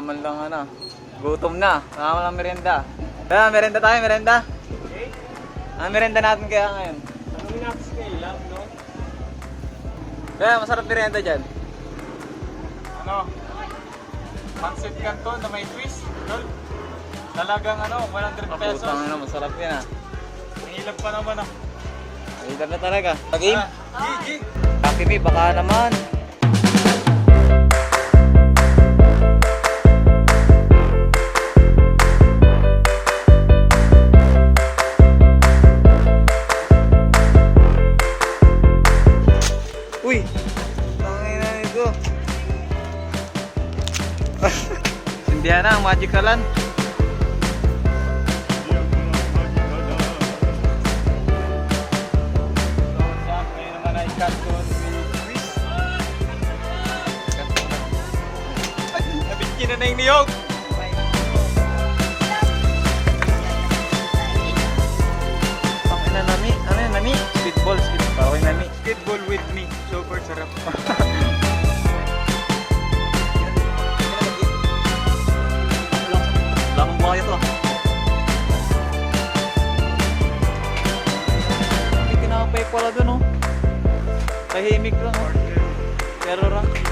Wala man lang ano. Gutom na. Wala man lang merenda. Kaya merenda tayo, merenda. Ang merenda natin kaya ngayon. Anong naps kayo lang, no? Kaya masarap merenda dyan. Ano? Pancit canton na may twist, tol. Talagang ano, 100 pesos. Kaputang ano, masarap yan ah. Ang ilap pa naman ah. Ayun na talaga. Pag-game. Ah, G, G. Happy me, baka naman. Ay canton with twist. Ay, nabitkin na na yung niyog. Ang ina nami. Ano yan nami? Speedball, speedball. Okay nami. Basketball with me. Super sarap. Tahimik lang oh. Pero rank.